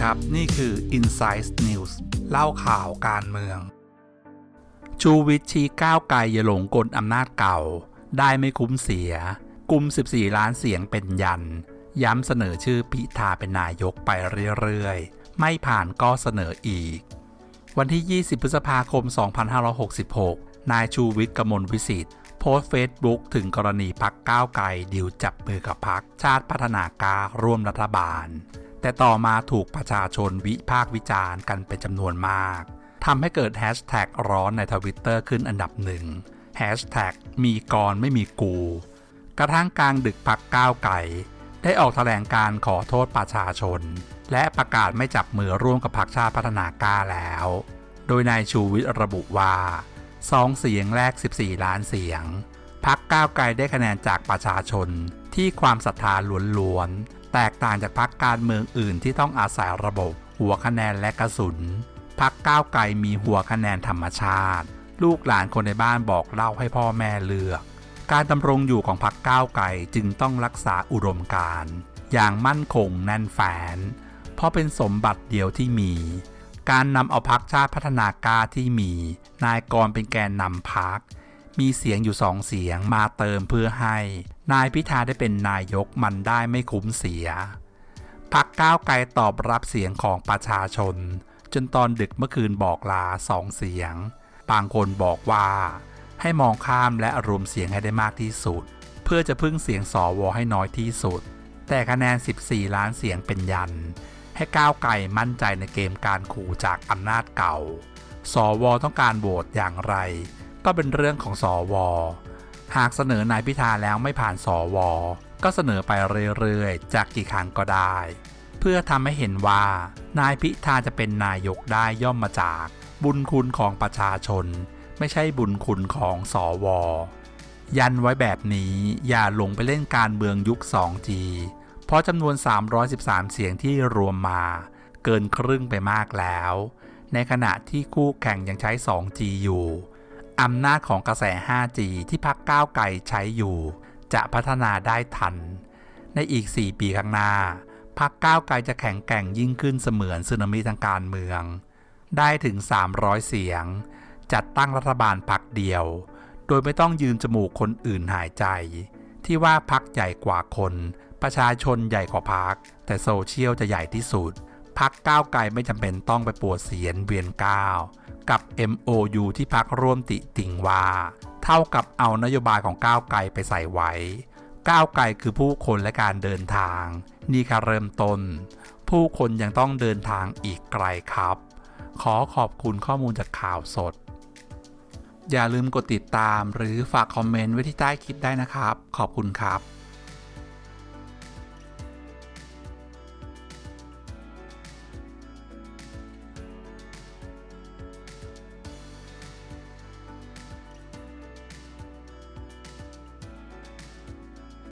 ครับ นี่คือ Inside News เล่าข่าวการเมือง ชูวิทย์ชี้ก้าวไกลอย่าหลงกลอำนาจเก่า ได้ไม่คุ้มเสียกลุ่ม14 ล้านเสียงเป็นยัน ย้ำเสนอชื่อพิธาเป็นนายกไปเรื่อยๆ ไม่ผ่านก็เสนออีก วันที่ 20 พฤษภาคม 2566 นายชูวิทย์กมลวิสิทธิ์โพสต์เฟซบุ๊กถึงกรณีพักก้าวไกลดิวจับมือกับพักชาติพัฒนาการ่วมรัฐบาล แต่ต่อมาถูกประชาชนวิพากษ์วิจารณ์กันเป็นจำนวนมากทำให้เกิดแฮชแท็กร้อนในทวิตเตอร์ขึ้นอันดับหนึ่งแฮชแท็กมีกรไม่มีกู กระทั่งกลางดึกพักก้าวไก่ ได้ออกแถลงการขอโทษประชาชน และประกาศไม่จับมือร่วมกับพรรคชาติพัฒนากล้าแล้ว โดยนายชูวิทย์ระบุว่าซองเสียงแรก 14 ล้านเสียงพักก้าวไกลได้คะแนนจากประชาชนที่ความศรัทธาล้วน แตกต่างจากพักการเมืองอื่นที่ต้องอาศัยระบบ หัวคะแนนและกระสุนพักก้าวไกลมีหัวคะแนนธรรมชาติ ลูกหลานคนในบ้านบอกเล่าให้พ่อแม่เลือก การดำรงอยู่ของพรรคก้าวไกลจึงต้องรักษาอุดมการณ์อย่างมั่นคงแน่นแฟน เพราะเป็นสมบัติเดียวที่มี การนำเอาพักชาติพัฒนากาที่มี นายกรเป็นแกนนำพัก มีเสียงอยู่สองเสียงมาเติมเพื่อให้ นายพิธาได้เป็นนายกมันได้ไม่คุ้มเสียพักก้าวไกลตอบรับเสียงของประชาชน จนตอนดึกเมื่อคืนบอกลาสองเสียง บางคนบอกว่า ให้มองข้ามและรวมเสียงให้ได้มากที่สุด เพื่อจะพึ่งเสียงสอวอให้น้อยที่สุด แต่คะแนน 14 ล้านเสียงเป็นยัน ให้ก้าวไกลมั่นใจในเกมการขู่จากอำนาจเก่าสวต้องการโหวตอย่างไร ก็เป็นเรื่องของสว หากเสนอนายพิธาแล้วไม่ผ่านสวก็เสนอไปเรื่อยๆ จากกี่ครั้งก็ได้ เพื่อทำให้เห็นว่า นายพิธาจะเป็นนายกได้ย่อมมาจาก บุญคุณของประชาชน ไม่ใช่บุญคุณของสอวยันไว้แบบนี้อย่าหลงไปเล่นการเมืองยุค 2G เพราะจำนวน 313 เสียงที่รวมมา เกินครึ่งไปมากแล้ว ในขณะที่คู่แข่งยังใช้ 2G อยู่ อำนาจของกระแส 5G ที่พักก้าวไกลใช้อยู่ จะพัฒนาได้ทัน ในอีก 4 ปีข้างหน้าพักก้าวไกลจะแข็งแกร่งยิ่งขึ้นเสมือนสึนามิทางการเมือง ได้ถึง 300 เสียง จัดตั้งรัฐบาลพักเดียว โดยไม่ต้องยืมจมูกคนอื่นหายใจ ที่ว่าพักใหญ่กว่าคน ประชาชนใหญ่กว่าพัก แต่โซเชียลจะใหญ่ที่สุด พักก้าวไกลไม่จำเป็นต้องไปปวดเสียนเวียนก้าวกับ MOU ที่พักร่วมติติงว่า เท่ากับเอานโยบายของก้าวไกลไปใส่ไว้ ก้าวไกลคือผู้คนและการเดินทาง นี่ค่ะเริ่มต้น ผู้คนยังต้องเดินทางอีกไกลครับ ขอขอบคุณข้อมูลจากข่าวสด อย่าลืมกดติดตามหรือฝากคอมเมนต์ไว้ที่ใต้คลิปได้นะครับ ขอบคุณครับ